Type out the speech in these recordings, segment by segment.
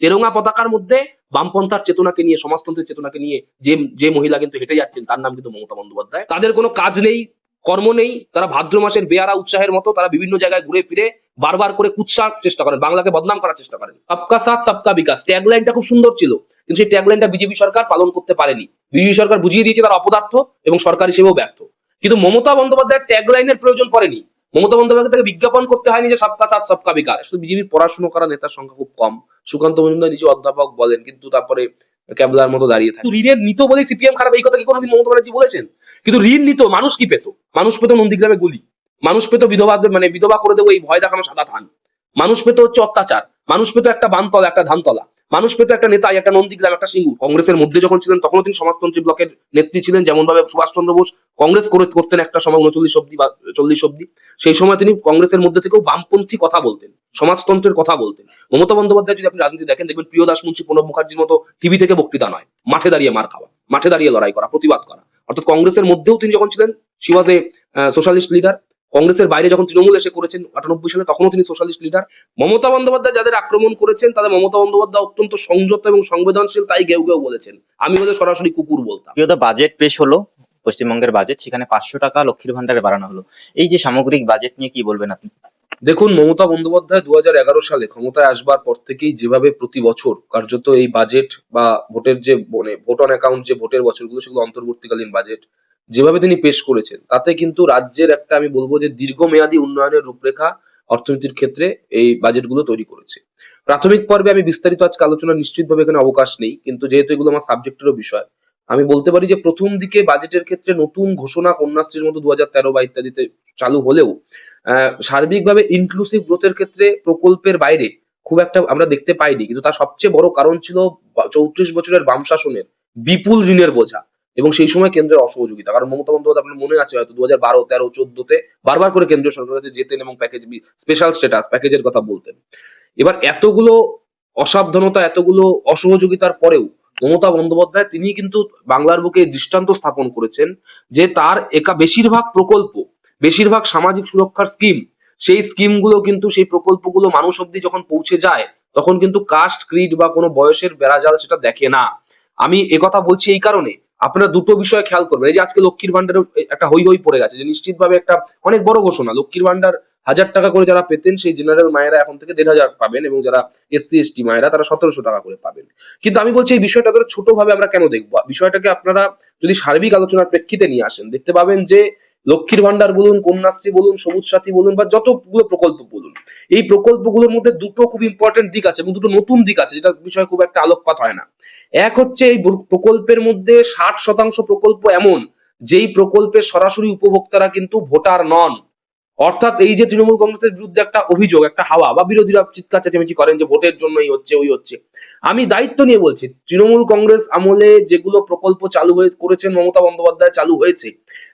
তেরঙ্গা পতাকার মধ্যে বামপন্থার চেতনাকে নিয়ে, সমাজতন্ত্রের চেতনাকে নিয়ে যে যে মহিলা কিন্তু হেঁটে যাচ্ছেন, তার নাম কিন্তু মমতা বন্দ্যোপাধ্যায়। তাদের কোনো কাজ নেই, কর্ম নেই, তারা ভাদ্র মাসের বেয়ারা উৎসাহের মতো তারা বিভিন্ন জায়গায় ঘুরে ফিরে বারবার করে কুৎসার চেষ্টা করেন, বাংলাকে বদনাম করার চেষ্টা করেন। সবকা সাথ, সবকা বিকাশ। ট্যাগলাইনটা খুব সুন্দর ছিল, কিন্তু সেই ট্যাগলাইনটা বিজেপি সরকার পালন করতে পারেনি। বিজেপি সরকার বুঝিয়ে দিয়েছে তারা অপদার্থ এবং সরকার হিসেবেও ব্যর্থ। কিন্তু মমতা বন্দ্যোপাধ্যায়ের ট্যাগলাইনের প্রয়োজন পড়েনি। মমতা বন্দ্যোপাধ্যায় তাকে বিজ্ঞাপন করতে হয়নি যে সবকা সাথ সবকা বিকাশ। বিজেপির পড়াশোনা করা নেতার সংখ্যা খুব কম। সুকান্ত মজুমদার নিজে অধ্যাপক বলেন কিন্তু তারপরে ক্যাবলার মতো দাঁড়িয়ে থাকে। ঋণের নিত বলে সিপিএম খারাপ এই কথা কি কোনোদিন মমতা ব্যানার্জি বলেছেন? কিন্তু ঋণ নিত মানুষ কি পেত? মানুষ পেত নন্দীগ্রামে গুলি। মানুষ পেত বিধবা মানে বিধবা করে দেবো এই ভয় দেখানো সাদা ধান মানুষ পেত হচ্ছে অত্যাচার। মানুষ পেত একটা বানতলা একটা ধানতলা। মানুষ পেত একটা নেতা একটা নন্দীগ্রাম একটা সিঙ্গুর। কংগ্রেসের মধ্যে যখন ছিলেন, তখনও তিনি সমাজতন্ত্রী ব্লকের নেত্রী ছিলেন। যেমন ভাবে সুভাষচন্দ্র বোস কংগ্রেস করে করতেন একটা সময় উনচল্লিশ অব্দি বা চল্লিশ অব্দি। সেই সময় তিনি কংগ্রেসের মধ্যে থেকেও বামপন্থী কথা বলতেন, সমাজতন্ত্রের কথা বলতেন। মমতা বন্দ্যোপাধ্যায় যদি আপনি রাজনীতি দেখেন, দেখবেন প্রিয় দাস মুন্সী, প্রণব মুখার্জির মতো টিভি থেকে বক্তৃতা নয়। মাঠে দাঁড়িয়ে মার খাওয়া, মাঠে দাঁড়িয়ে লড়াই করা, প্রতিবাদ করা। অর্থাৎ কংগ্রেসের মধ্যেও তিনি যখন ছিলেন she was a socialist leader কংগ্রেসের বাইরে যখন তৃণমূল এসে করেছেন আটানব্বই সালে তখনও তিনি সোশ্যালিস্ট লিডার মমতা বন্দ্যোপাধ্যায় যাদের আক্রমণ করেছেন তাদের মমতা বন্দ্যোপাধ্যায় অত্যন্ত সংযত এবং সংবেদনশীল তাই গেউ গেউ বলেছেন। আমি ওদের সরাসরি কুকুর বলতাম। বাজেট পেশ হলো পশ্চিমবঙ্গের বাজেট সেখানে পাঁচশো টাকা লক্ষ্মীর ভান্ডারে বাড়ানো হলো। এই যে সামগ্রিক বাজেট নিয়ে কি বলবেন আপনি? দেখুন মমতা বন্দ্যোপাধ্যায় দু হাজার এগারো সালে ক্ষমতায় আসবার পর থেকেই যেভাবে প্রতি বছর কার্যত এই বাজেট বা ভোটের যে মানে ভোট অন অ্যাকাউন্ট যে ভোটের বছরগুলো সেগুলো অন্তর্বর্তীকালীন বাজেট যেভাবে তিনি পেশ করেছেন, তাতে কিন্তু রাজ্যের একটা আমি বলব যে দীর্ঘমেয়াদী উন্নয়নের রূপরেখা অর্থনীতির ক্ষেত্রে এই বাজেটগুলো তৈরি করেছে। প্রাথমিক পর্বে আমি বিস্তারিত আজকে আলোচনা নিশ্চিতভাবে এখানে অবকাশ নেই, কিন্তু যেহেতু এগুলো আমার সাবজেক্টেরও বিষয়, আমি বলতে পারি যে প্রথম দিকে বাজেটের ক্ষেত্রে নতুন ঘোষণা কন্যাশ্রীর মতো দু হাজার তেরো বা ইত্যাদিতে চালু হলেও সার্বিকভাবে ইনক্লুসিভ গ্রোথের ক্ষেত্রে প্রকল্পের বাইরে খুব একটা আমরা দেখতে পাইনি, কিন্তু তার সবচেয়ে বড় কারণ ছিল চৌত্রিশ বছরের বাম শাসনের বিপুল ঋণের বোঝা। এবং সেই সময় কেন্দ্রের অসহযোগিতা। কারণ মমতা বন্দ্যোপাধ্যায়, আপনার মনে আছে হয়তো দু হাজার বারো, তেরো, চোদ্দতে বারবার করে কেন্দ্রীয় সরকারের কাছে যেতেন এবং প্যাকেজ স্পেশাল স্ট্যাটাস প্যাকেজের কথা বলতেন। এবার এতগুলো অসাবধানতা, এতগুলো অসহযোগিতার পরেও মমতা বন্দ্যোপাধ্যায়, তিনি কিন্তু বাংলার বুকে দৃষ্টান্ত স্থাপন করেছেন যে তার একা বেশিরভাগ প্রকল্প, বেশিরভাগ সামাজিক সুরক্ষার স্কিম সেই স্কিমগুলো কিন্তু, সেই প্রকল্পগুলো মানুষ অব্দি যখন পৌঁছে যায়, তখন কিন্তু কাস্ট ক্রিড বা কোনো বয়সের বেড়াজাল সেটা দেখে না। আমি কথা বলছি এই কারণে। আপনারা দুটো বিষয় খেয়াল করবেন। এই যে আজকে লক্ষ্মীর ভান্ডারের একটা হই হই পড়ে গেছে, যে নিশ্চিতভাবে একটা অনেক বড় ঘোষণা। লক্ষ্মীর ভান্ডার হাজার টাকা করে যারা পেতেন, সেই জেনারেল মায়েরা এখন থেকে দেড় হাজার পাবেন এবং যারা এসসি, এসটি মায়েরা, তারা সতেরোশো টাকা করে পাবেন। কিন্তু আমি বলছি এই বিষয়টা ধরে ছোটভাবে আমরা কেন দেখব? বিষয়টাকে আপনারা যদি সার্বিক আলোচনার প্রেক্ষিতে নিয়ে আসেন, দেখতে পাবেন যে লক্ষ্মীর ভান্ডার বলুন, কন্যাশ্রী বলুন, সবুজ সাথী বলুন বা যতগুলো প্রকল্প বলুন, এই প্রকল্পগুলোর মধ্যে দুটো খুব ইম্পর্টেন্ট দিক আছে এবং দুটো নতুন দিক আছে যেটা বিষয়ে খুব একটা আলোকপাত হয় না। এক হচ্ছে এই প্রকল্পের মধ্যে ষাট শতাংশ প্রকল্প এমন, যেই প্রকল্পের সরাসরি উপভোক্তারা কিন্তু ভোটার নন। অর্থাৎ এই যে তৃণমূল কংগ্রেসের বিরুদ্ধে একটা অভিযোগ, একটা হাওয়া বা বিরোধীরা চিৎকার, চেঁচামেচি করেন যে ভোটের জন্য এই হচ্ছে, ওই হচ্ছে। আমি দায়িত্ব নিয়ে বলছি, তৃণমূল কংগ্রেস আমলে যেগুলো প্রকল্প চালু হয়ে, করেছেন মমতা বন্দ্যোপাধ্যায়, চালু হয়েছে,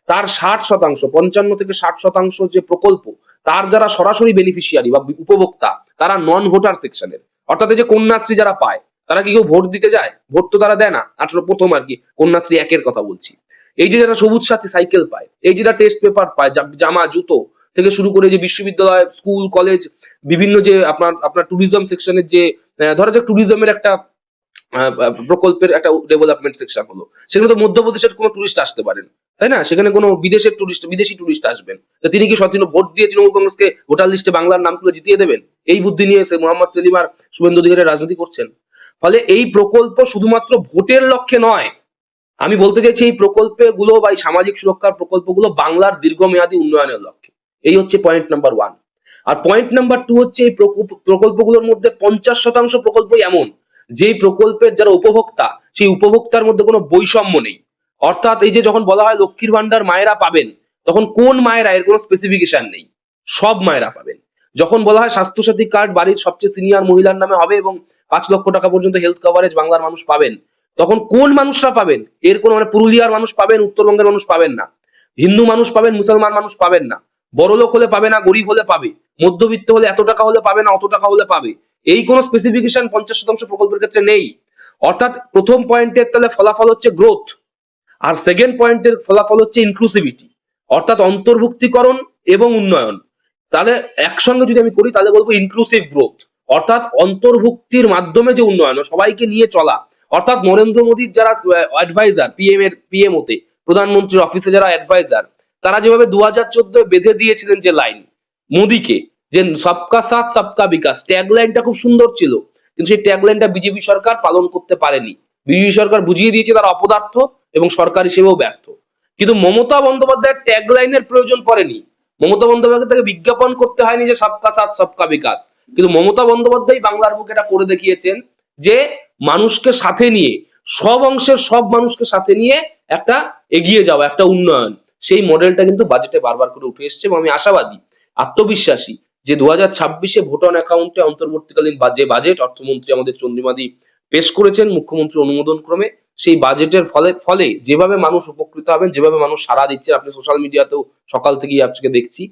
তার ষাট শতাংশ, পঞ্চান্ন থেকে ষাট শতাংশ যে প্রকল্প, তার যারা সরাসরি বেনিফিশিয়ারি বা উপভোক্তা, তারা নন ভোটার সেকশনের অর্থাৎ এই যে কন্যাশ্রী যারা পায়, তারা কি কেউ ভোট দিতে যায়? ভোট তো তারা দেয় না। আঠারো, প্রথম আর কি, কন্যাশ্রী একের কথা বলছি। এই যে যারা সবুজ সাথী সাইকেল পায়, এই যে যারা টেস্ট পেপার পায়, জামা, জুতো থেকে শুরু করে যে বিশ্ববিদ্যালয়, স্কুল, কলেজ, বিভিন্ন যে আপনার আপনার ট্যুরিজম সেকশনের যে ধরা যাক ট্যুরিজমের একটা প্রকল্পের একটা ডেভেলপমেন্ট সেকশন হলো। সেখানে তো মধ্যপ্রদেশের কোনো টুরিস্ট আসতে পারেন, তাই না? সেখানে কোনো বিদেশের টুরিস্ট বিদেশি টুরিস্ট আসবেন। তো তিনি কি সতীন ভোট দিয়ে তৃণমূল কংগ্রেসকে ভোটার লিস্টে বাংলার নাম তুলে জিতিয়ে দেবেন? এই বুদ্ধি নিয়ে এসে মোহাম্মদ সেলিম আর শুভেন্দু অধিকারের রাজনীতি করছেন। ফলে এই প্রকল্প শুধুমাত্র ভোটের লক্ষ্যে নয়, আমি বলতে চাইছি এই প্রকল্পগুলো বা এই সামাজিক সুরক্ষার প্রকল্পগুলো বাংলার দীর্ঘমেয়াদী উন্নয়নের লক্ষ্যে। এই হচ্ছে পয়েন্ট নাম্বার ওয়ান আর পয়েন্ট নাম্বার টু হচ্ছে এই প্রকল্পগুলোর মধ্যে পঞ্চাশ শতাংশ প্রকল্পই এমন। যেই প্রকল্পের যারা উপভোক্তা, সেই উপভোক্তার মধ্যে কোনো বৈষম্য নেই। অর্থাৎ এই যে যখন বলা হয় লক্ষ্মীর ভান্ডার মায়েরা পাবেন, তখন কোন মায়েরা, এর কোনো স্পেসিফিকেশন নেই। সব মায়েরা পাবেন। যখন বলা হয় স্বাস্থ্যসাথী কার্ড বাড়ির সবচেয়ে সিনিয়র মহিলার নামে হবে এবং পাঁচ লক্ষ টাকা পর্যন্ত হেলথ কভারেজ বাংলার মানুষ পাবেন, তখন কোন মানুষরা পাবেন? এর কোনো মানে পুরুলিয়ার মানুষ পাবেন, উত্তরবঙ্গের মানুষ পাবেন না। হিন্দু মানুষ পাবেন, মুসলমান মানুষ পাবেন না। বড় লোক হলে পাবে না, গরিব হলে পাবে। মধ্যবিত্ত হলে এত টাকা হলে পাবে না, অত টাকা হলে পাবে। এই কোনো স্পেসিফিকেশন পঞ্চাশ শতাংশ প্রকল্পের ক্ষেত্রে নেই। অর্থাৎ প্রথম পয়েন্টের তাহলে ফলাফল হচ্ছে গ্রোথ আর সেকেন্ড পয়েন্টের ফলাফল হচ্ছে ইনক্লুসিভিটি অর্থাৎ অন্তর্ভুক্তিকরণ এবং উন্নয়ন। তাহলে একসঙ্গে যদি আমি করি, তাহলে বলব ইনক্লুসিভ গ্রোথ অর্থাৎ অন্তর্ভুক্তির মাধ্যমে যে উন্নয়ন, সবাইকে নিয়ে চলা। অর্থাৎ নরেন্দ্র মোদীর যারা অ্যাডভাইজার পিএম এর পিএম পিএমওতে প্রধানমন্ত্রীর অফিসে যারা অ্যাডভাইজার তারা যেভাবে দু হাজার চোদ্দোয় বেঁধে দিয়েছিলেন যে লাইন মোদীকে, যে সবকা সাথ, সবকা বিকাশ ট্যাগ লাইনটা খুব সুন্দর ছিল, কিন্তু সেই ট্যাগ লাইনটা বিজেপি সরকার পালন করতে পারেনি। বিজেপি সরকার বুঝিয়ে দিয়েছে তারা অপদার্থ এবং সরকার হিসেবেও ব্যর্থ। কিন্তু মমতা বন্দ্যোপাধ্যায়ের ট্যাগ লাইনের প্রয়োজন পড়েনি। মমতা বন্দ্যোপাধ্যায় তাকে বিজ্ঞাপন করতে হয়নি যে সবকা সাথ, সবকা বিকাশ। কিন্তু মমতা বন্দ্যোপাধ্যায় বাংলার বুকে এটা করে দেখিয়েছেন যে মানুষকে সাথে নিয়ে, সব অংশের সব মানুষকে সাথে নিয়ে একটা এগিয়ে যাওয়া, একটা উন্নয়ন। সেই মডেলটা কিন্তু বাজেটে বারবার করে উঠে এসছে এবং আমি আশাবাদী, আত্মবিশ্বাসী যে দু হাজার ছাব্বিশে ভোটন অ্যাকাউন্টে অন্তর্বর্তীকালীন যে বাজেট অর্থমন্ত্রী আমাদের চন্দ্রিমাদি পেশ করেছেন মুখ্যমন্ত্রী অনুমোদন ক্রমে, সেই বাজেটের ফলে ফলে যেভাবে মানুষ উপকৃত হবেন, যেভাবে মানুষ সাড়া দিচ্ছে আপনি সোশ্যাল মিডিয়াতেও সকাল থেকেই আজকে দেখছি।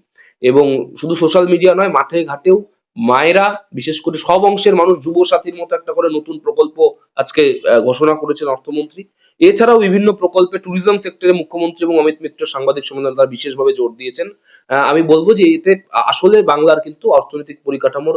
এবং শুধু সোশ্যাল মিডিয়া নয়, মাঠে ঘাটেও মায়েরা, বিশেষ করে সব অংশের মানুষ যুব সাথীর মতো একটা করে নতুন প্রকল্প আজকে ঘোষণা করেছেন অর্থমন্ত্রী। এছাড়াও বিভিন্ন প্রকল্পে ট্যুরিজম সেক্টরে মুখ্যমন্ত্রী এবং অমিত মিত্র সাংবাদিক সম্মেলনে তারা বিশেষভাবে জোর দিয়েছেন। আমি বলব যে এতে আসলে বাংলার কিন্তু অর্থনৈতিক পরিকাঠামোর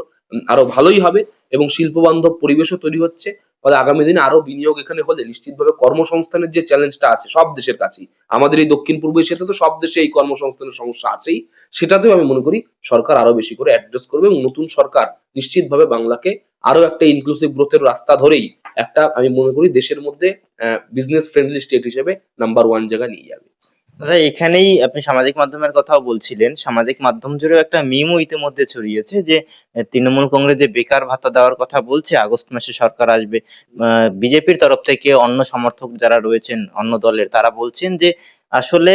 আরও ভালোই হবে এবং শিল্প বান্ধব পরিবেশও তৈরি হচ্ছে। ফলে আগামী দিনে আরও বিনিয়োগ এখানে হলে নিশ্চিতভাবে কর্মসংস্থানের যে চ্যালেঞ্জটা আছে সব দেশের কাছেই। আমাদের এই দক্ষিণ পূর্ব এশিয়াতে তো সব দেশে এই কর্মসংস্থানের সমস্যা আছেই। সেটাতেও আমি মনে করি সরকার আরও বেশি করে অ্যাড্রেস করবে এবং নতুন সরকার নিশ্চিতভাবে বাংলাকে আরও একটা ইনক্লুসিভ গ্রোথের রাস্তা ধরেই একটা, আমি মনে করি, দেশের মধ্যে বিজনেস ফ্রেন্ডলি স্টেট হিসেবে নাম্বার ওয়ান জায়গা নিয়ে যাবে। দাদা, এখানেই আপনি সামাজিক মাধ্যমের কথাও বলছিলেন। সামাজিক মাধ্যম জুড়েও একটা মিমও ইতিমধ্যে ছড়িয়েছে যে তৃণমূল কংগ্রেস যে বেকার ভাতা দেওয়ার কথা বলছে, আগস্ট মাসে সরকার আসবে। বিজেপির তরফ থেকে অন্য সমর্থক যারা রয়েছেন, অন্য দলের, তারা বলছেন যে, আসলে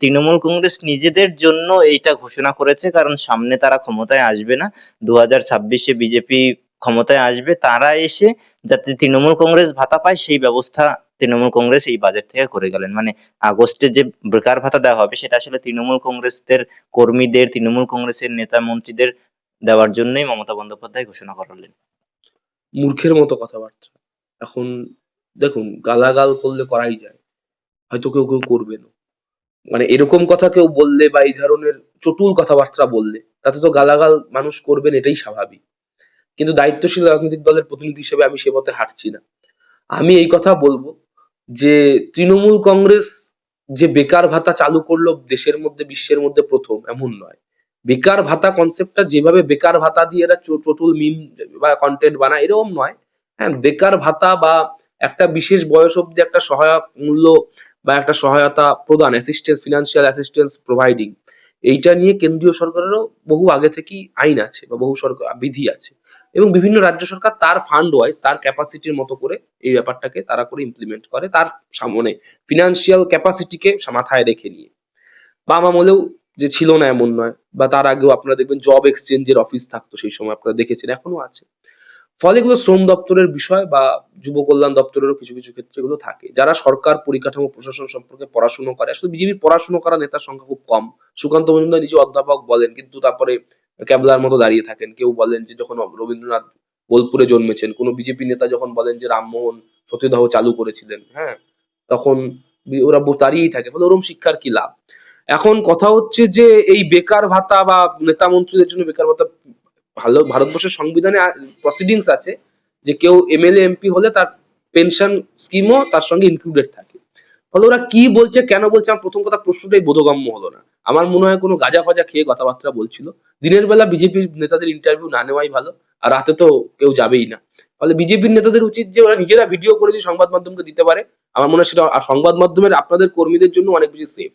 তৃণমূল কংগ্রেস নিজেদের জন্য এইটা ঘোষণা করেছে, কারণ সামনে তারা ক্ষমতায় আসবে না। দু হাজার ছাব্বিশে বিজেপি ক্ষমতায় আসবে, তারা এসে যাতে তৃণমূল কংগ্রেস ভাতা পায়, সেই ব্যবস্থা তৃণমূল কংগ্রেস এই বাজেট থেকে করে গেলেন। মানে আগস্টে যে বেকার ভাতা দেওয়া হবে, সেটা আসলে তৃণমূল কংগ্রেসদের কর্মীদের, তৃণমূল কংগ্রেসের নেতা মন্ত্রীদের দেওয়ার জন্যই মমতা বন্দ্যোপাধ্যায় ঘোষণা করালেন। মূর্খের মতো কথাবার্তা। এখন দেখুন, গালাগাল করলে করাই যায়। হয়তো কেউ কেউ করবে না মানে এরকম কথা কেউ বললে বা এই ধরনের চটুল কথাবার্তা বললে, তাতে তো গালাগাল মানুষ করবেন, এটাই স্বাভাবিক। কিন্তু দায়িত্বশীল রাজনৈতিক দলের প্রতিনিধি হিসেবে আমি সে পথে হাঁটছি না। আমি এই কথা বলব যে তৃণমূল কংগ্রেস যে বেকার ভাতা চালু করল দেশের মধ্যে, বিশ্বের মধ্যে প্রথম, এমন নয়। বেকার ভাতা কনসেপ্টটা যেভাবে বেকার ভাতা দিয়ে এরা চটুল মিম বা কন্টেন্ট বানায়, এরকম নয়। হ্যাঁ বেকার ভাতা বা একটা বিশেষ বয়স অব্দি একটা সহায়ক মূল্য বা একটা সহায়তা প্রদান অ্যাসিস্ট্যান্স ফিনান্সিয়াল অ্যাসিস্ট্যান্স প্রোভাইডিং এইটা নিয়ে কেন্দ্রীয় সরকারেরও বহু আগে থেকেই আইন আছে বা বহু সরকার বিধি আছে। এবং বিভিন্ন রাজ্য সরকার তার ফান্ড ওয়াইজ তার ক্যাপাসিটির মতো করে এই ব্যাপারটাকে তারা করে ইমপ্লিমেন্ট করে, তার সামনে ফিনান্সিয়াল ক্যাপাসিটিকে মাথায় রেখে নিয়ে। বাম আমলেও যে ছিল না এমন নয়, বা তার আগেও আপনারা দেখবেন জব এক্সচেঞ্জের অফিস থাকতো সেই সময়, আপনারা দেখেছেন এখনও আছে। ফলে এগুলো শ্রম দপ্তরের বিষয় বা যুব কল্যাণ দপ্তরেরও কিছু কিছু ক্ষেত্রে এগুলো থাকে। যারা সরকার পরিকাঠামো, প্রশাসন সম্পর্কে পড়াশুনো করে, আসলে বিজেপি পড়াশুনো করা নেতার সংখ্যা খুব কম। সুকান্ত মজুমদার নিজে অধ্যাপক বলেন, কিন্তু তারপরে ক্যাবলার মতো দাঁড়িয়ে থাকেন। কেউ বলেন যে যখন রবীন্দ্রনাথ বোলপুরে জন্মেছেন, কোনো বিজেপি নেতা যখন বলেন যে রামমোহন সতীদাহ চালু করেছিলেন হ্যাঁ তখন ওরা দাঁড়িয়েই থাকে। ফলে ওরম শিক্ষার কি লাভ? এখন কথা হচ্ছে যে এই বেকার ভাতা বা নেতা মন্ত্রীদের জন্য বেকার ভাতা ভালো, ভারতবর্ষের সংবিধানে প্রসিডিংস আছে যে কেউ এমএলএ এমপি হলে তার পেনশন স্কিমও তার সঙ্গে ইনক্লুডেড থাকে। ফলে ওরা কি বলছে, কেন বলছে, আমার প্রথম কথা প্রশ্নটাই বোধগম্য হলো না। আমার মনে হয় কোনো গাঁজা ফাজা খেয়ে কথাবার্তা বলছিল। দিনের বেলা বিজেপির নেতাদের ইন্টারভিউ না নেওয়াই ভালো, আর রাতে তো কেউ যাবেই না। ফলে বিজেপির নেতাদের উচিত যে ওরা নিজেরা ভিডিও করে যদি সংবাদ মাধ্যমকে দিতে পারে। আমার মনে হয় সেটা সংবাদ মাধ্যমের আপনাদের কর্মীদের জন্য অনেক বেশি সেফ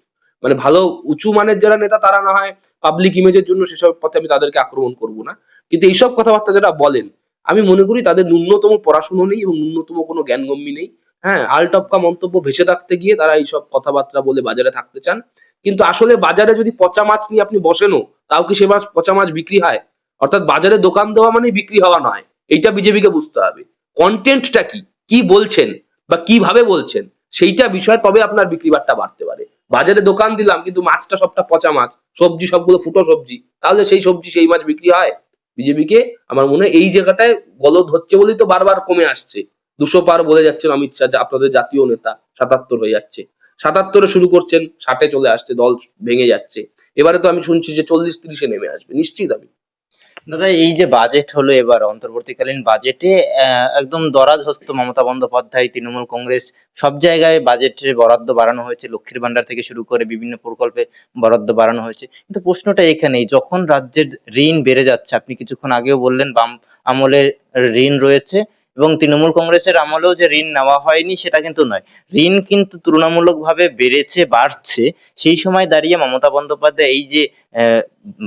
মানে ভালো উঁচু মানের যারা নেতা তারা না হয় পাবলিক ইমেজের জন্য সেসব পথে আমি তাদেরকে আক্রমণ করব না। কিন্তু এইসব কথাবার্তা যারা বলেন, আমি মনে করি তাদের ন্যূনতম পড়াশুনো নেই এবং ন্যূনতম কোনো জ্ঞানগম্যি নেই। হ্যাঁ আলটপকা মন্তব্য ভেসে থাকতে গিয়ে তারা এইসব কথাবার্তা বলে বাজারে থাকতে চান। কিন্তু আসলে বাজারে যদি পচা মাছ নিয়ে আপনি বসেনও, তাও কি সে মাছ পচা মাছ বিক্রি হয়? অর্থাৎ বাজারে দোকান দেওয়া মানেই বিক্রি হওয়া নয়। এইটা বিজেপিকে বুঝতে হবে। কন্টেন্টটা কি? কি বলছেন বা কীভাবে বলছেন? সেইটা বিষয় তবে আপনার বিক্রি বাড়তে পারে। বাজারে দোকান দিলাম, কিন্তু মাছটা সবটা পচা মাছ। সবজি সবগুলো ফুটো সবজি। তাহলে সেই সবজি, সেই মাছ বিক্রি হয়? বিজেপিকে আমার মনে হয় এই জায়গাটায় গলদ হচ্ছে বলেই তো বারবার কমে আসছে। দুশো পার বলে যাচ্ছেন অমিত শাহ আপনাদের জাতীয় নেতা, সাতাত্তর হয়ে যাচ্ছে। সাতাত্তরে শুরু করছেন, ষাটে চলে আসছে, দল ভেঙে যাচ্ছে। এবারে তো আমি শুনছি যে চল্লিশ তিরিশে নেমে আসবে। নিশ্চিত আমি। দাদা, এই যে বাজেট হলো এবার, অন্তর্বর্তীকালীন বাজেটে একদম দরাজ হস্ত মমতা বন্দ্যোপাধ্যায়, তৃণমূল কংগ্রেস, সব জায়গায় বাজেটের বরাদ্দ বাড়ানো হয়েছে। লক্ষ্মীর ভান্ডার থেকে শুরু করে বিভিন্ন প্রকল্পে বরাদ্দ বাড়ানো হয়েছে। কিন্তু প্রশ্নটা এখানেই, যখন রাজ্যের ঋণ বেড়ে যাচ্ছে, আপনি কিছুক্ষণ আগেও বললেন, বাম আমলের ঋণ রয়েছে এবং তৃণমূল কংগ্রেসের আমলেও যে ঋণ নেওয়া হয়নি সেটা কিন্তু নয়। ঋণ কিন্তু তুলনামূলকভাবে বেড়েছে, বাড়ছে। সেই সময় দাঁড়িয়ে মমতা বন্দ্যোপাধ্যায় এই যে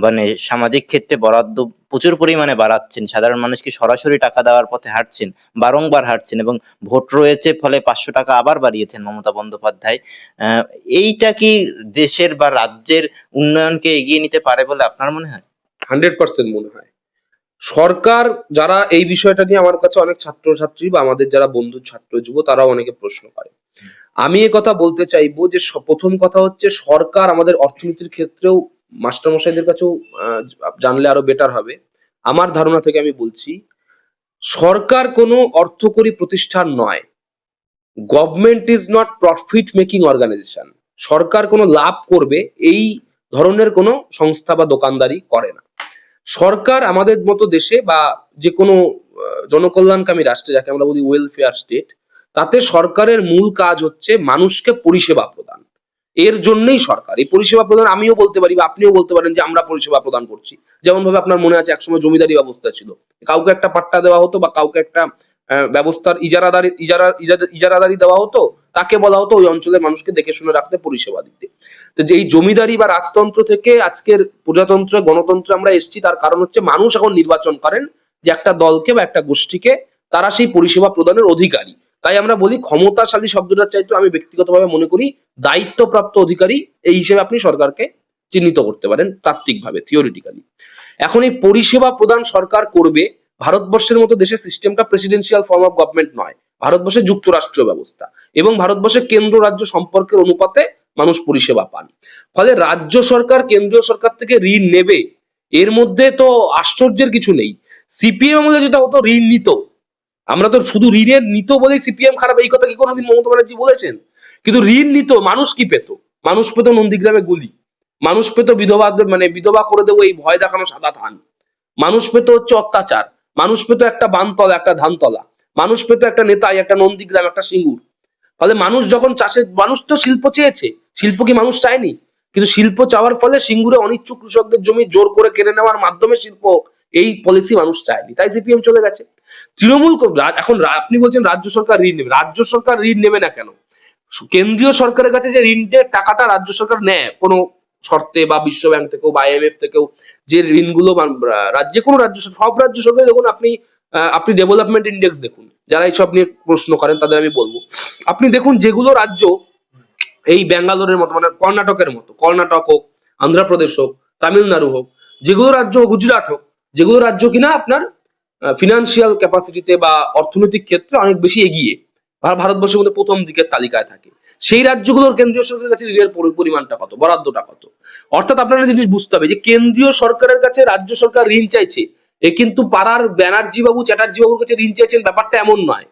মানে সামাজিক ক্ষেত্রে বরাদ্দ প্রচুর পরিমাণে বাড়াচ্ছেন। সাধারণ মানুষকে সরাসরি টাকা দেওয়ার পথে হাঁটছেন? বারংবার হাঁটছেন এবং ভোট রয়েছে, ফলে পাঁচশো টাকা আবার বাড়িয়েছেন মমতা বন্দ্যোপাধ্যায়। এইটা কি দেশের বা রাজ্যের উন্নয়নকে এগিয়ে নিতে পারে বলে আপনার মনে হয়? হান্ড্রেড পার্সেন্ট মনে হয়। সরকার যারা এই বিষয়টা নিয়ে আমার কাছে অনেক ছাত্রছাত্রী বা আমাদের যারা বন্ধু ছাত্র যুব, তারাও অনেকে প্রশ্ন করে। আমি এ কথা বলতে চাইব যে প্রথম কথা হচ্ছে সরকার আমাদের অর্থনীতির ক্ষেত্রেও মাস্টারমশাইদের কাছেও জানলে আরও বেটার হবে। আমার ধারণা থেকে আমি বলছি, সরকার কোনো অর্থকরী প্রতিষ্ঠান নয়। Government is not profit making organisation সরকার কোনো লাভ করবে, এই ধরনের কোনো সংস্থা বা দোকানদারি করে না। সরকার আমাদের মতো দেশে বা যে কোনো জনকল্যাণকামী রাষ্ট্রে, যাকে আমরা বলি ওয়েলফেয়ার স্টেট তাতে সরকারের মূল কাজ হচ্ছে মানুষকে পরিষেবা প্রদান। এর জন্যই সরকার। এই পরিষেবা প্রদান আমিও বলতে পারি বা আপনিও বলতে পারেন যে আমরা পরিষেবা প্রদান করছি। যেমন ভাবে আপনার মনে আছে, একসময় জমিদারি ব্যবস্থা ছিল। কাউকে একটা পাট্টা দেওয়া হতো বা কাউকে একটা ব্যবস্থার ইজারাদারি, ইজারা, ইজারা- ইজারাদারি দেওয়া হতো, তাকে বলা হতো ওই অঞ্চলের মানুষকে দেখে শুনে রাখতে পরিষেবা দিতে। তো এই জমিদারি বা রাজতন্ত্র থেকে আজকের প্রজাতন্ত্র, গণতন্ত্র আমরা এসেছি, তার কারণ হচ্ছে মানুষ এখন নির্বাচন করেন যে একটা দলকে বা একটা গোষ্ঠীকে তারা সেই পরিষেবা প্রদানের অধিকারী। তাই আমরা বলি ক্ষমতাশালী শব্দটা চাইতো আমি ব্যক্তিগতভাবে মনে করি দায়িত্বপ্রাপ্ত অধিকারী, এই হিসেবে আপনি সরকারকে চিহ্নিত করতে পারেন তাত্ত্বিকভাবে থিওরিটিক্যালি এখন এই পরিষেবা প্রদান সরকার করবে ভারতবর্ষের মতো দেশের সিস্টেমটা প্রেসিডেন্সিয়াল ফর্ম অফ গভর্নমেন্ট নয়। ভারতবর্ষে যুক্তরাষ্ট্রীয় ব্যবস্থা এবং ভারতবর্ষে কেন্দ্র রাজ্য সম্পর্কের অনুপাতে মানুষ পরিষেবা পান। ফলে রাজ্য সরকার, কেন্দ্রীয় সরকার থেকে ঋণ নেবে। এর মধ্যে তো আশ্চর্যের কিছু নেই। সিপিএম আমাদের যেটা হতো, ঋণ নিত। আমরা তো শুধু ঋণের নিত বলেই সিপিএম খারাপ, এই কথা কি কোনোদিন মমতা ব্যানার্জি বলেছেন? কিন্তু ঋণ নিত, মানুষ কি পেত? মানুষ পেত নন্দীগ্রামে গুলি। মানুষ পেত বিধবা মানে বিধবা করে দেবো এই ভয় দেখানো সাদা ধান। মানুষ পেত হচ্ছে অত্যাচার। মানুষ পেত একটা বানতলা, একটা ধানতলা। মানুষ পেত একটা নেতাই, একটা নন্দীগ্রাম, একটা সিঙ্গুর। ফলে মানুষ যখন চাষে মানুষ তো শিল্প চেয়েছে, শিল্প কি মানুষ চায়নি? কিন্তু শিল্প চাওয়ার ফলে সিঙ্গুরে অনিচ্ছুক কৃষকদের জমি জোর করে কেড়ে নেওয়ার মাধ্যমে শিল্প এই পলিসি মানুষ চায়নি। তাই সিপিএম চলে গেছে। তৃণমূল এখন আপনি বলছেন রাজ্য সরকার ঋণ নেবে। রাজ্য সরকার ঋণ নেবে না কেন? কেন্দ্রীয় সরকারের কাছে যে ঋণের টাকাটা রাজ্য সরকার নেয়, কোনো শর্তে বা বিশ্ব ব্যাংক থেকেও বা আইএমএফ থেকেও, যে ঋণগুলো রাজ্যে কোনো রাজ্য সব রাজ্য সরকার দেখুন, আপনি আপনি ডেভেলপমেন্ট ইন্ডেক্স দেখুন। যারা এইসব নিয়ে প্রশ্ন করেন, তাদের আমি বলব। আপনি দেখুন, যেগুলো রাজ্য এই ব্যাঙ্গালোরের মতো মানে কর্ণাটকের মতো, কর্ণাটক হোক অন্ধ্রপ্রদেশ হোক, তামিলনাড়ু হোক, যেগুলো রাজ্য গুজরাট হোক, যেগুলো রাজ্য কিনা আপনার ফিনান্সিয়াল ক্যাপাসিটিতে বা অর্থনৈতিক ক্ষেত্রে অনেক বেশি এগিয়ে ভার- ভারতবর্ষের মধ্যে প্রথম দিকের তালিকায় থাকে। সেই রাজ্যগুলোর কেন্দ্রীয় সরকারের কাছে ঋণের পরিমাণটা কত? বরাদ্দটা কত? অর্থাৎ আপনারা জিনিস বুঝতে হবে যে কেন্দ্রীয় সরকারের কাছে রাজ্য সরকার ঋণ চাইছে এ কিন্তু পাড়ার ব্যানার্জি বাবু চ্যাটার্জি বাবুর কাছে ঋণ চেয়েছেন। ব্যাপারটা এমন নয়।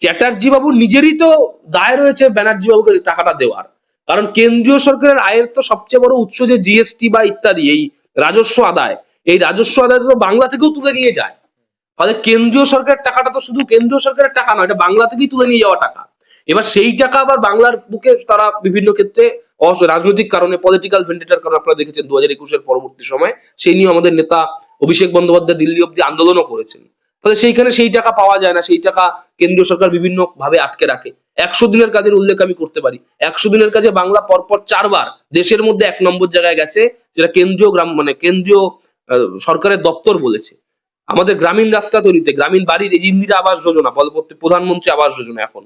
চ্যাটার্জি বাবু নিজেরই তো দায় রয়েছে ব্যানার্জি বাবুকে টাকাটা দেওয়ার। কারণ কেন্দ্রীয় সরকারের আয়ের তো সবচেয়ে বড় উৎস যে জিএসটি বা ইত্যাদি, এই রাজস্ব আদায়। এই রাজস্ব আদায় তো বাংলা থেকেও তুলে নিয়ে যায়। ফলে কেন্দ্রীয় সরকারের টাকাটা তো শুধু কেন্দ্রীয় সরকারের টাকা নয়, এটা বাংলা থেকেই তুলে নিয়ে যাওয়া টাকা। এবার সেই টাকা আবার বাংলার বুকে তারা বিভিন্ন ক্ষেত্রে রাজনৈতিক কারণে পলিটিক্যাল ভেন্ডেটার কারণে আপনারা দেখেছেন দু হাজার একুশের পরবর্তী সময়। সেই নিয়ে আমাদের নেতা অভিষেক বন্দ্যোপাধ্যায় দিল্লি অব্দি আন্দোলনও করেছেন। ফলে সেইখানে সেই টাকা পাওয়া যায় না, সেই টাকা কেন্দ্রীয় সরকার বিভিন্ন ভাবে আটকে রাখে। একশো দিনের কাজের উল্লেখ আমি করতে পারি। একশো দিনের কাজে বাংলা পরপর চারবার দেশের মধ্যে এক নম্বর জায়গায় গেছে, যেটা কেন্দ্রীয় গ্রাম মানে কেন্দ্রীয় সরকারের দপ্তর বলেছে। আমাদের গ্রামীণ রাস্তা তৈরিতে, গ্রামীণ বাড়ির এই ইন্দিরা আবাস যোজনা পরবর্তী প্রধানমন্ত্রী আবাস যোজনা এখন।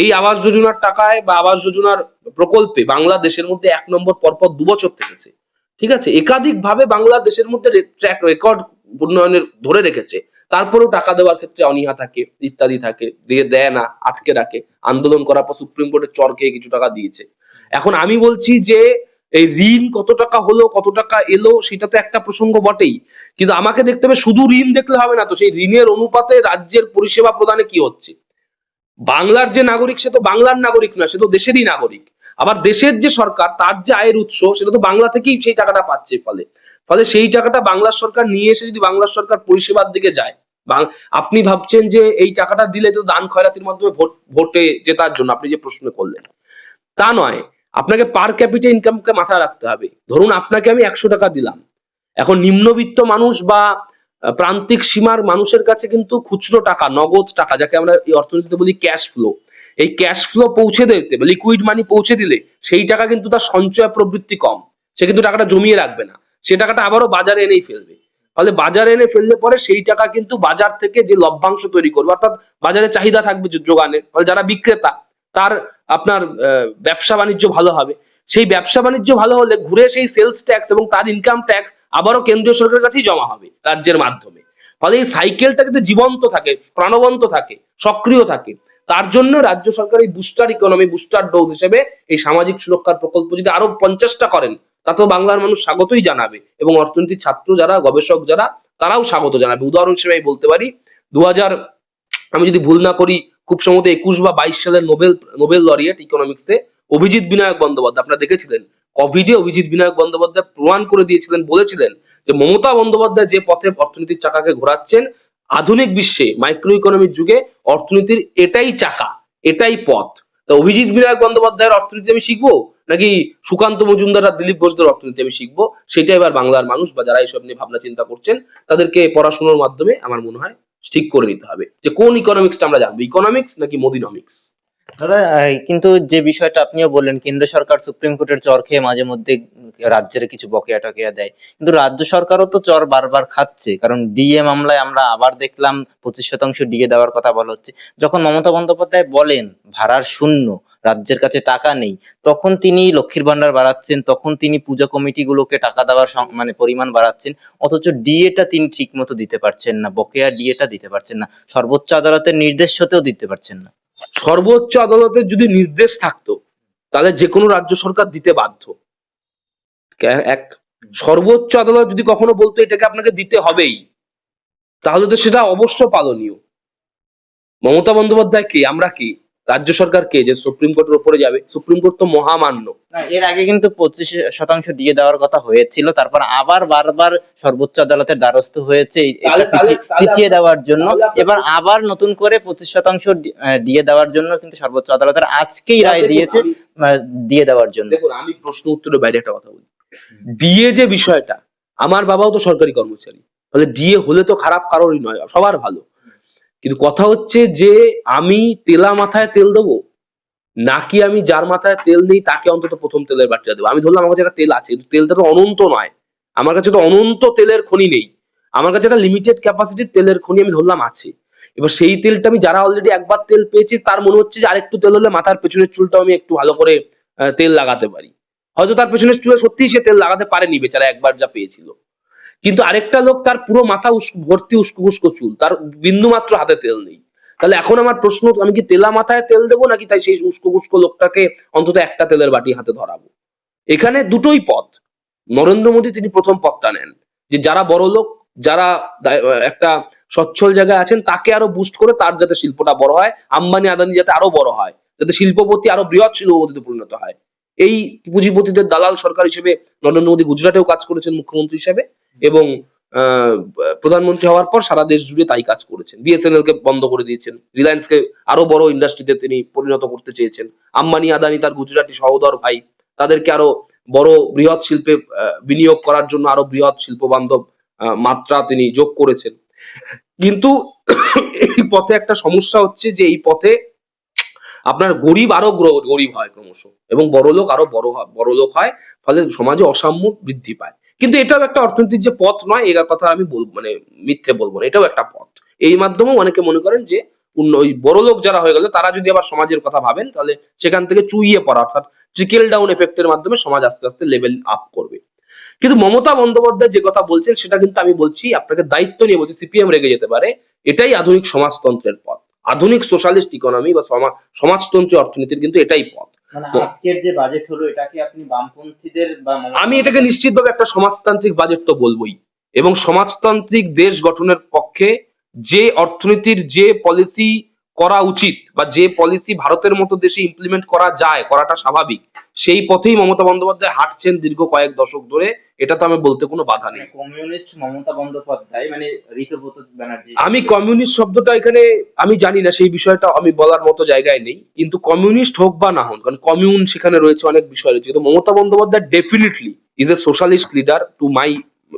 এই আবাস যোজনার টাকায় বা আবাস যোজনার প্রকল্পে বাংলাদেশের মধ্যে এক নম্বর পরপর দু বছর থেকেছে। ঠিক আছে? একাধিক ভাবে বাংলাদেশের মধ্যে ট্র্যাক রেকর্ড উন্নয়নের ধরে রেখেছে। তারপরেও টাকা দেওয়ার ক্ষেত্রে অনীহা থাকে, ইত্যাদি থাকে, দিয়ে দেয় না, আটকে রাখে। আন্দোলন করার পর সুপ্রিম কোর্টের চর খেয়ে কিছু টাকা দিয়েছে। এখন আমি বলছি যে, এই ঋণ কত টাকা হলো, কত টাকা এলো, সেটা তো একটা প্রসঙ্গ বটেই। কিন্তু আমাকে দেখতে হবে, শুধু ঋণ দেখলে হবে না তো, সেই ঋণের অনুপাতে রাজ্যের পরিষেবা প্রদানে কি হচ্ছে? বাংলার যে নাগরিক, সে তো বাংলার নাগরিক না সে তো দেশেরই নাগরিক। আবার দেশের যে সরকার, তার যে আয়ের উৎস, সেটা তো বাংলা থেকেই সেই টাকাটা পাচ্ছে ফলে। ফলে সেই টাকাটা বাংলা সরকার নিয়ে এসে যদি বাংলা সরকার পরিষেবার দিকে যায় আপনি ভাবছেন যে এই টাকাটা দিলে তো দান খয়রাতির মাধ্যমে ভোট, ভোটে জেতার জন্য আপনি যে প্রশ্ন করলেন, তা নয়। আপনাকে পার ক্যাপিটা ইনকামকে মাথায় রাখতে হবে। ধরুন আপনাকে আমি একশো টাকা দিলাম। এখন নিম্নবিত্ত মানুষ বা প্রান্তিক সীমার মানুষের কাছে কিন্তু খুচরো টাকা, নগদ টাকা, যাকে আমরা অর্থনীতিতে বলি ক্যাশ ফ্লো এই ক্যাশ ফ্লো পৌঁছে দিতে বা লিকুইড মানি পৌঁছে দিলে সেই টাকা কিন্তু তার সঞ্চয় প্রবৃত্তি কম। সে কিন্তু টাকাটা জমিয়ে রাখবে না। সে টাকাটা আবারও বাজারে এনেই ফেলবে। ফলে বাজারে এনে ফেললে পরে সেই টাকা কিন্তু বাজার থেকে যে লভ্যাংশ তৈরি করবে, অর্থাৎ বাজারে চাহিদা থাকবে যে যোগানের ফলে যারা বিক্রেতা, তার আপনার ব্যবসা বাণিজ্য ভালো হবে। সেই ব্যবসা বাণিজ্য ভালো হলে ঘুরে সেই সেলস ট্যাক্স এবং তার ইনকাম ট্যাক্স আবারও কেন্দ্রীয় সরকারের কাছেই জমা হবে রাজ্যের মাধ্যমে। ফলে এই সাইকেলটা কিন্তু জীবন্ত থাকে, প্রাণবন্ত থাকে, সক্রিয় থাকে। তার জন্য রাজ্য সরকার এই বুস্টার ইকোনমি বুস্টার ডোজ হিসেবে এই সামাজিক সুরক্ষার প্রকল্প যদি আরও পঞ্চাশটা করেন, তাতেও বাংলার মানুষ স্বাগতই জানাবে এবং অর্থনীতির ছাত্র যারা, গবেষক যারা, তারাও স্বাগত জানাবে। উদাহরণ হিসেবে আমি বলতে পারি দু হাজার আমি যদি ভুল না করি, খুব সম্ভবত একুশ বা বাইশ সালের নোবেল নোবেল লরিয়েট ইকোনমিক্সে অভিজিৎ বিনায়ক বন্দ্যোপাধ্যায়, আপনারা দেখেছিলেন কোভিডে অভিজিৎ বিনায়ক বন্দ্যোপাধ্যায় প্রমাণ করে দিয়েছিলেন, বলেছিলেন যে মমতা বন্দ্যোপাধ্যায় যে পথে অর্থনীতির চাকাকে ঘোরাচ্ছেন আধুনিক বিশ্বে মাইক্রো ইকোনমির যুগে অর্থনীতির এটাই চাকা, এটাই পথ। তা অভিজিৎ বিনায়ক বন্দ্যোপাধ্যায়ের অর্থনীতি আমি শিখব, নাকি সুকান্ত মজুমদার আর দিলীপ ঘোষদের অর্থনীতি আমি শিখব? সেটা এবার বাংলার মানুষ বা যারা এইসব নিয়ে ভাবনা চিন্তা করছেন, তাদেরকে পড়াশোনার মাধ্যমে আমার মনে হয় ঠিক করে নিতে হবে। যে কোন ইকোনমিক্সটা আমরা জানব ইকোনমিক্স নাকি মোদিনমিক্স দাদা কিন্তু যে বিষয়টা আপনিও বললেন, কেন্দ্র সরকার সুপ্রিম কোর্টের চর খেয়ে মাঝে মধ্যে রাজ্যের কিছু বকেয়া টকেয়া দেয়। কিন্তু রাজ্য সরকারও তো চর বারবার খাচ্ছে। কারণ ডিএ মামলায় আমরা আবার দেখলাম, পঁচিশ শতাংশ ডিএ দেওয়ার কথা বলা হচ্ছে। যখন মমতা বন্দ্যোপাধ্যায় বলেন, ভাড়ার শূন্য, রাজ্যের কাছে টাকা নেই, তখন তিনি লক্ষ্মীর ভান্ডার বাড়াচ্ছেন, তখন তিনি পূজা কমিটিগুলোকে টাকা দেওয়ার মানে পরিমাণ বাড়াচ্ছেন, অথচ ডিএটা তিনি ঠিক মতো দিতে পারছেন না, বকেয়া ডিএটা দিতে পারছেন না, সর্বোচ্চ আদালতের নির্দেশ সত্ত্বেও দিতে পারছেন না। সর্বোচ্চ আদালতের যদি নির্দেশ থাকতো, তাহলে যে কোনো রাজ্য সরকার দিতে বাধ্য। এক, সর্বোচ্চ আদালত যদি কখনো বলতো এটাকে আপনাকে দিতে হবেই, তাহলে তো সেটা অবশ্য পালনীয়। মমতা বন্দ্যোপাধ্যায় কি? আমরা কি? রাজ্য সরকার কে? যে সুপ্রিম কোর্টের উপরে যাবে। সুপ্রিম কোর্ট তো মহামান্য। এর আগে কিন্তু পঁচিশ শতাংশ দিয়ে দেওয়ার কথা হয়েছিল। তারপর আবার বারবার সর্বোচ্চ আদালতের দ্বারস্থ হয়েছে পিছিয়ে- দেওয়ার জন্য। এবার আবার নতুন করে পঁচিশ শতাংশ দিয়ে দেওয়ার জন্য কিন্তু সর্বোচ্চ আদালতের আজকেই রায় দিয়েছে দিয়ে দেওয়ার জন্য। দেখুন আমি প্রশ্ন উত্তরের বাইরে একটা কথা বলি। ডিএ যে বিষয়টা আমার বাবাও তো সরকারি কর্মচারী। ফলে ডিএ হলে তো খারাপ কারোরই নয় সবার ভালো। কিন্তু কথা হচ্ছে যে আমি তেলা মাথায় তেল দেবো, নাকি আমি যার মাথায় তেল নেই তাকে অন্তত প্রথম তেলের বাটিটা দেবো? আমি ধরলাম আমার কাছে একটা তেল আছে, কিন্তু তেলটা তো অনন্ত নয়। আমার কাছে তো অনন্ত তেলের খনি নেই। আমার কাছে একটা লিমিটেড ক্যাপাসিটির তেলের খনি আমি ধরলাম আছে। এবার সেই তেলটা আমি যারা অলরেডি একবার তেল পেয়েছি, তার মনে হচ্ছে যে আরেকটু তেল হলে মাথার পেছনের চুলটাও আমি একটু ভালো করে তেল লাগাতে পারি। হয়তো তার পেছনের চুলে সত্যিই সে তেল লাগাতে পারেনি বেচারা একবার যা পেয়েছিল। কিন্তু আরেকটা লোক তার পুরো মাথা ভর্তি উস্কো উস্কো চুল, তার বিন্দু মাত্র হাতে তেল নেই। তাহলে এখন আমার প্রশ্ন, আমি কি তেলা মাথায় তেল দেবো নাকি তাই সেই উস্কো লোকটাকে অন্তত একটা তেলের বাটি হাতে ধরাবো? এখানে দুটোই পথ নরেন্দ্র মোদী তিনি প্রথম পথটা নেন, যে যারা বড় লোক, যারা একটা সচ্ছল জায়গায় আছেন, তাকে আরও বুস্ট করে তার যাতে শিল্পটা বড় হয়, আম্বানি, আদানি যাতে আরও বড় হয়, যাতে শিল্পপতি আরও বৃহৎ শিল্পপতিতে পরিণত হয়। এই পুঁজিপতিদের দালাল সরকার হিসেবে নরেন্দ্র মোদী গুজরাটেও কাজ করেছেন মুখ্যমন্ত্রী হিসেবে। এবং প্রধানমন্ত্রী হওয়ার পর সারা দেশ জুড়ে তাই কাজ করেছেন। বিএসএনএল কে বন্ধ করে দিয়েছেন। রিলায়েন্স কে আরও বড় ইন্ডাস্ট্রিতে তিনি পরিণত করতে চেয়েছেন। আম্বানি, আদানি, তার গুজরাটি সহোদর ভাই, তাদেরকে আরও বড় বৃহৎ শিল্পে বিনিয়োগ করার জন্য আরও বৃহৎ শিল্প বান্ধব মাত্রা তিনি যোগ করেছেন। কিন্তু এই পথে একটা সমস্যা হচ্ছে যে এই পথে আপনার গরিব আরও গরিব হয় ক্রমশ এবং বড় লোক আরও বড় হয় বড় লোক হয়, ফলে সমাজে অসাম্য বৃদ্ধি পায়। কিন্তু এটাও একটা অর্থনীতির যে পথ নয়, এর কথা আমি বলব মানে মিথ্যে বলব না, এটাও একটা পথ। এই মাধ্যমেও অনেকে মনে করেন যে ওই বড় লোক যারা হয়ে গেল, তারা যদি আবার সমাজের কথা ভাবেন, তাহলে সেখান থেকে চুইয়ে পড়া, অর্থাৎ ট্রিকেল ডাউন এফেক্টের মাধ্যমে সমাজ আস্তে আস্তে লেভেল আপ করবে। কিন্তু মমতা বন্দ্যোপাধ্যায় যে কথা বলছেন, সেটা কিন্তু আমি বলছি, আপনাকে দায়িত্ব নিয়ে বলছি সিপিএম রেগে যেতে পারে, এটাই আধুনিক সমাজতন্ত্রের পথ। আধুনিক সোশ্যালিস্ট ইকোনমি বা সমা- সমাজতন্ত্রী অর্থনীতির কিন্তু এটাই পথ। আজকের যে বাজেট হলো এটাকে আপনি বামপন্থীদের বা আমি এটাকে নিশ্চিতভাবে একটা সমাজতান্ত্রিক বাজেট তো বলবোই। এবং সমাজতান্ত্রিক দেশ গঠনের পক্ষে যে অর্থনীতির যে পলিসি করা উচিত বা যে পলিসি ভারতের মতো দেশে ইমপ্লিমেন্ট করা যায় করাটা স্বাভাবিক সেই পথেই মমতা বন্দ্যোপাধ্যায় হাঁটছেন দীর্ঘ কয়েক দশক ধরে এটা তো আমি বলতে কোনো বাধা নেই। কমিউনিস্ট মমতা বন্দ্যোপাধ্যায় মানে ঋতুব্রত ব্যানার্জি। আমি কমিউনিস্ট শব্দটা এখানে আমি জানি না সেই বিষয়টা আমি বলার মতো জায়গায় নেই কিন্তু কমিউনিস্ট হোক বা না হোক কারণ কমিউন সেখানে রয়েছে অনেক বিষয় রয়েছে কিন্তু Mamata Bandyopadhyay definitely is a socialist leader to my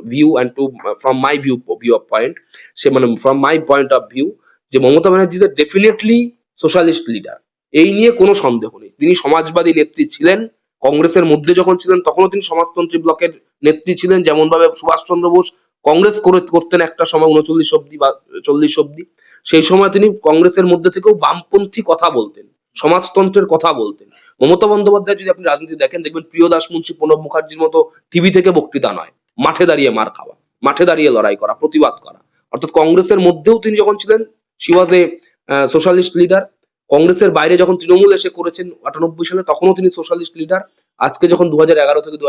view and to from my view view of point say মানে from my point of view যে Mamata Banerjee is definitely socialist leader এই নিয়ে কোনো সন্দেহ নেই। তিনি সমাজবাদী নেত্রী ছিলেন, কংগ্রেসের মধ্যে যখন ছিলেন, তখনও তিনি সমাজতন্ত্রী ব্লকের নেত্রী ছিলেন। যেমন ভাবে সুভাষচন্দ্র বোস কংগ্রেস করে, করতেন একটা সময় উনচল্লিশ অব্দি বা চল্লিশ অব্দি সেই সময় তিনি কংগ্রেসের মধ্যে থেকেও বামপন্থী কথা বলতেন, সমাজতন্ত্রের কথা বলতেন। মমতা বন্দ্যোপাধ্যায় যদি আপনি রাজনীতি দেখেন, দেখবেন প্রিয় দাস মুন্সী প্রণব মুখার্জির মতো টিভি থেকে বক্তৃতা নয়। মাঠে দাঁড়িয়ে মার খাওয়া, মাঠে দাঁড়িয়ে লড়াই করা, প্রতিবাদ করা। অর্থাৎ কংগ্রেসের মধ্যেও তিনি যখন ছিলেন she was a socialist leader কংগ্রেসের বাইরে যখন তৃণমূল এসে করেছেন আটানব্বই সালে, তখনও তিনি সোশ্যালিস্ট লিডার আজকে যখন দু থেকে দু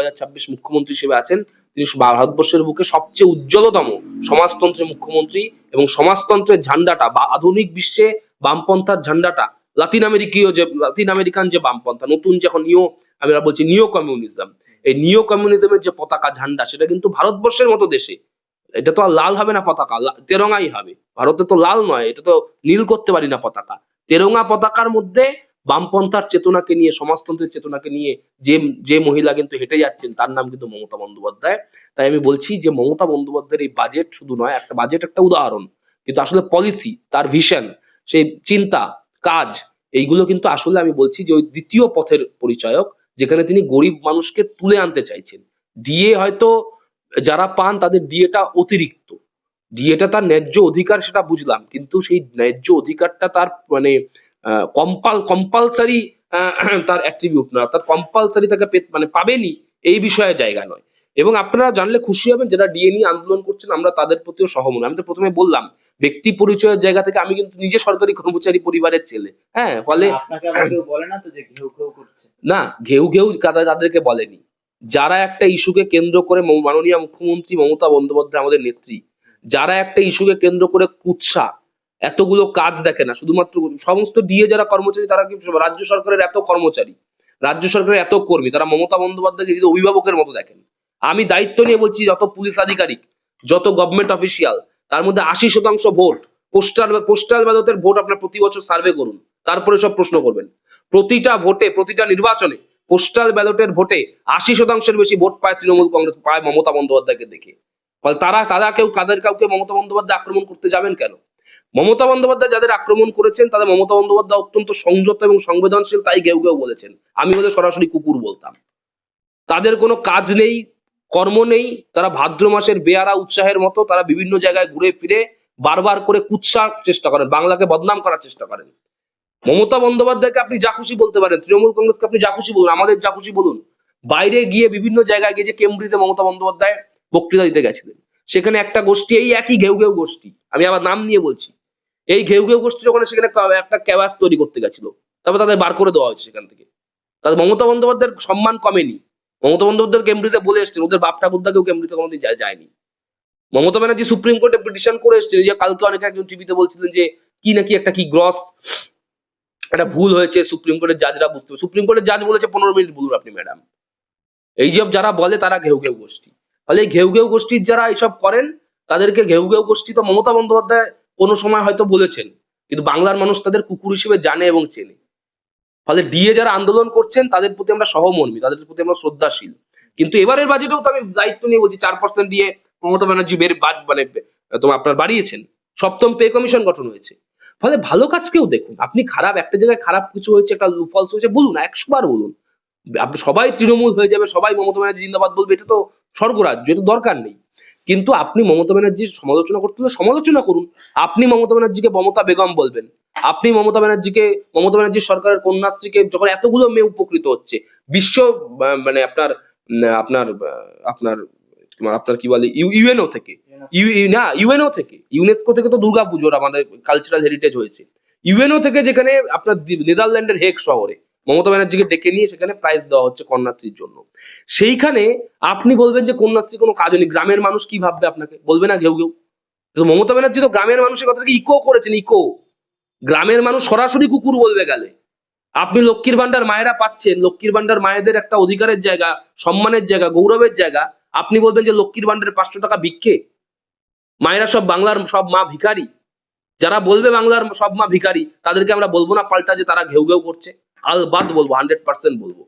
মুখ্যমন্ত্রী হিসেবে আছেন, তিনি ভারতবর্ষের বুকে সবচেয়ে উজ্জ্বলতম সমাজতন্ত্রের মুখ্যমন্ত্রী এবং সমাজতন্ত্রের ঝান্ডাটা বা আধুনিক বিশ্বে বামপন্থার ঝান্ডাটা, লাতিন আমেরিকীয় যে, লাতিন আমেরিকান যে বামপন্থা, নতুন যখন নিও আমরা বলছি নিও কমিউনিজম। এই নিও কমিউনিজমের যে পতাকা ঝান্ডা, সেটা কিন্তু ভারতবর্ষের মতো দেশে এটা তো আর লাল হবে না পতাকা তেরঙ্গাই হবে। ভারতে তো লাল নয়, এটা তো নীল করতে পারি না পতাকা। তেরঙ্গা পতাকার মধ্যে বামপন্থার চেতনাকে নিয়ে, সমাজতন্ত্রের চেতনাকে নিয়ে যে যে মহিলা কিন্তু হেঁটে যাচ্ছেন, তার নাম কিন্তু মমতা বন্দ্যোপাধ্যায়। তাই আমি বলছি যে, মমতা বন্দ্যোপাধ্যায়ের এই বাজেট শুধু নয়, একটা বাজেট একটা উদাহরণ। কিন্তু আসলে পলিসি তার ভিশন সেই চিন্তা, কাজ, এইগুলো কিন্তু আসলে আমি বলছি যে, ওই দ্বিতীয় পথের পরিচয়ক, যেখানে তিনি গরিব মানুষকে তুলে আনতে চাইছেন। ডিএ হয়তো যারা পান তাদের ডিএটা অতিরিক্ত। ডিএটা তার ন্যায্য অধিকার সেটা বুঝলাম কিন্তু সেই ন্যায্য অধিকারটা তার মানে কম্পাল কম্পালসারি তার অ্যাট্রিবিউট না তার কম্পালসারি তাকে মানে পাবেনি এই বিষয়ে জায়গা নয়। এবং আপনারা জানলে খুশি হবেন যারা ডিএ নিয়ে আন্দোলন করছেন আমরা তাদের প্রতিও সহমত। আমি তো প্রথমে বললাম ব্যক্তি পরিচয়ের জায়গা থেকে আমি কিন্তু নিজে সরকারি কর্মচারী পরিবারের ছেলে। হ্যাঁ ফলে না ঘেউ ঘেউ তাদেরকে বলেনি। যারা একটা ইস্যুকে কেন্দ্র করে মাননীয় মুখ্যমন্ত্রী মমতা বন্দ্যোপাধ্যায় আমাদের নেত্রী, যারা একটা ইস্যুকে কেন্দ্র করে কুৎসা, এতগুলো কাজ দেখে না, শুধুমাত্র সমস্ত ডিএ যারা কর্মচারী তারা রাজ্য সরকারের এত কর্মচারী, রাজ্য সরকারের এত কর্মী, তারা মমতা বন্দ্যোপাধ্যায়কে অভিভাবকের মতো দেখেন। আমি দায়িত্ব নিয়ে বলছি যত পুলিশ আধিকারিক, যত গভর্নমেন্ট অফিসিয়াল তার মধ্যে আশি শতাংশ ভোট পোস্টাল পোস্টাল ব্যালটের ভোট আপনার প্রতি বছর সার্ভে করুন, তারপরে সব প্রশ্ন করবেন। প্রতিটা ভোটে, প্রতিটা নির্বাচনে পোস্টাল ব্যালটের ভোটে আশি শতাংশের বেশি ভোট পায় তৃণমূল কংগ্রেস, পায় মমতা বন্দ্যোপাধ্যায়কে দেখে। ফলে তারা তারা কেউ, কাদের কাউকে মমতা বন্দ্যোপাধ্যায় আক্রমণ করতে যাবেন কেন? মমতা বন্দ্যোপাধ্যায় যাদের আক্রমণ করেছেন, তাদের মমতা বন্দ্যোপাধ্যায় অত্যন্ত সংযত এবং সংবেদনশীল, তাই কেউ কেউ বলেছেন। আমি ওদের সরাসরি কুকুর বলতাম। তাদের কোনো কাজ নেই, কর্ম নেই, তারা ভাদ্র মাসের বেয়ারা উৎসাহের মতো তারা বিভিন্ন জায়গায় ঘুরে ফিরে বারবার করে কুৎসার চেষ্টা করেন, বাংলাকে বদনাম করার চেষ্টা করেন। মমতা বন্দ্যোপাধ্যায়কে আপনি যা খুশি বলতে পারেন, তৃণমূল কংগ্রেসকে আপনি যা খুশি বলুন, আমাদের যা খুশি বলুন। বাইরে গিয়ে বিভিন্ন জায়গায় গিয়ে যে কেমব্রিজে মমতা বন্দ্যোপাধ্যায় বক্তৃতা দিতে গেছিলেন, সেখানে একটা গোষ্ঠী, এই একই ঘেউ ঘেউ গোষ্ঠী, আমি আবার নাম নিয়ে বলছি, এই ঘেউ ঘেউ গোষ্ঠী যখন সেখানে একটা ক্যাবাস তৈরি করতে গেছিল, তারপর তাদের বার করে দেওয়া হয়েছে সেখান থেকে। তাদের মমতা বন্দ্যোপাধ্যায়ের সম্মান কমেনি। মমতা বন্দ্যোপাধ্যায় কেমব্রিজে বলে এসছেন, ওদের বাপ ঠাকুরদা কেউ কেমব্রিজে কোনোদিন যায়নি। মমতা ব্যানার্জি সুপ্রিম কোর্টে পিটিশন করে এসছেন যে কালকে অনেকে একজন টিভিতে বলছিলেন যে, কি নাকি একটা কি গ্রস একটা ভুল হয়েছে, সুপ্রিম কোর্টের জাজরা বুঝতে। সুপ্রিম কোর্টের জাজ বলেছে, পনেরো মিনিট বলুন আপনি ম্যাডাম এই যে যারা বলে, তারা ঘেউ ঘেউ গোষ্ঠী। ফলে এই ঘেউ ঘেউ গোষ্ঠীর যারা এইসব করেন, তাদেরকে ঘেউ ঘেউ গোষ্ঠী তো মমতা বন্দ্যোপাধ্যায় কোনো সময় হয়তো বলেছেন, কিন্তু বাংলার মানুষ তাদের কুকুর হিসেবে জানে এবং চেনে। ফলে ডিএ যারা আন্দোলন করছেন, তাদের প্রতি আমরা সহমর্মী, তাদের প্রতি আমরা শ্রদ্ধাশীল। কিন্তু এবারের বাজেটেও তো আমি দায়িত্ব নিয়ে বলছি, চার পার্সেন্ট দিয়ে মমতা ব্যানার্জি বের বাদ মানে তোমার আপনার বাড়িয়েছেন। সপ্তম পে কমিশন গঠন হয়েছে। ফলে ভালো কাজকেও দেখুন, আপনি খারাপ, একটা জায়গায় খারাপ কিছু হয়েছে, একটা ফলস হয়েছে, বলুন একশো বার বলুন। আপনি সবাই তৃণমূল হয়ে যাবে, সবাই মমতা ব্যানার্জি জিন্দাবাদ বলবে, এটা তো স্বর্গরাজ্য এটা দরকার নেই। কিন্তু আপনি মমতা ব্যানার্জির সমালোচনা করতে হলে সমালোচনা করুন। আপনি মমতা ব্যানার্জিকে মমতা বেগম বলবেন। আপনি মমতা ব্যানার্জিকে, মমতা ব্যানার্জির সরকারের কন্যাশ্রীকে যখন এতগুলো মেয়ে উপকৃত হচ্ছে, বিশ্ব মানে আপনার আপনার আপনার আপনার কি বলে ইউএনও থেকে না, ইউএনও থেকে, ইউনেস্কো থেকে তো দুর্গাপুজোর আমাদের কালচারাল হেরিটেজ হয়েছে। ইউএনও থেকে যেখানে আপনার নেদারল্যান্ডের হেক শহরে মমতা ব্যানার্জিকে ডেকে নিয়ে সেখানে প্রাইজ দেওয়া হচ্ছে কন্যাশ্রীর জন্য। সেইখানে আপনি বলবেন যে কন্যাশ্রী কোনো কাজ নেই গ্রামের মানুষ কি ভাববে আপনাকে? বলবে না ঘেউ ঘেউ। মমতা ব্যানার্জি তো গ্রামের মানুষের কথাটাকে ইকো করেছেন ইকো গ্রামের মানুষ সরাসরি কুকুর বলবে গেলে। আপনি লক্ষ্মীর ভান্ডার মায়েরা পাচ্ছেন, লক্ষ্মীর ভান্ডার মায়েদের একটা অধিকারের জায়গা, সম্মানের জায়গা, গৌরবের জায়গা। আপনি বলবেন যে লক্ষ্মীর ভান্ডারের পাঁচশো টাকা ভিক্ষে মায়েরা সব বাংলার সব মা ভিখারি। যারা বলবে বাংলার সব মা ভিখারি, তাদেরকে আমরা বলব না পাল্টা যে তারা ঘেউ ঘেউ করছে। আলবাদ বলব হান্ড্রেড পার্সেন্ট বলব।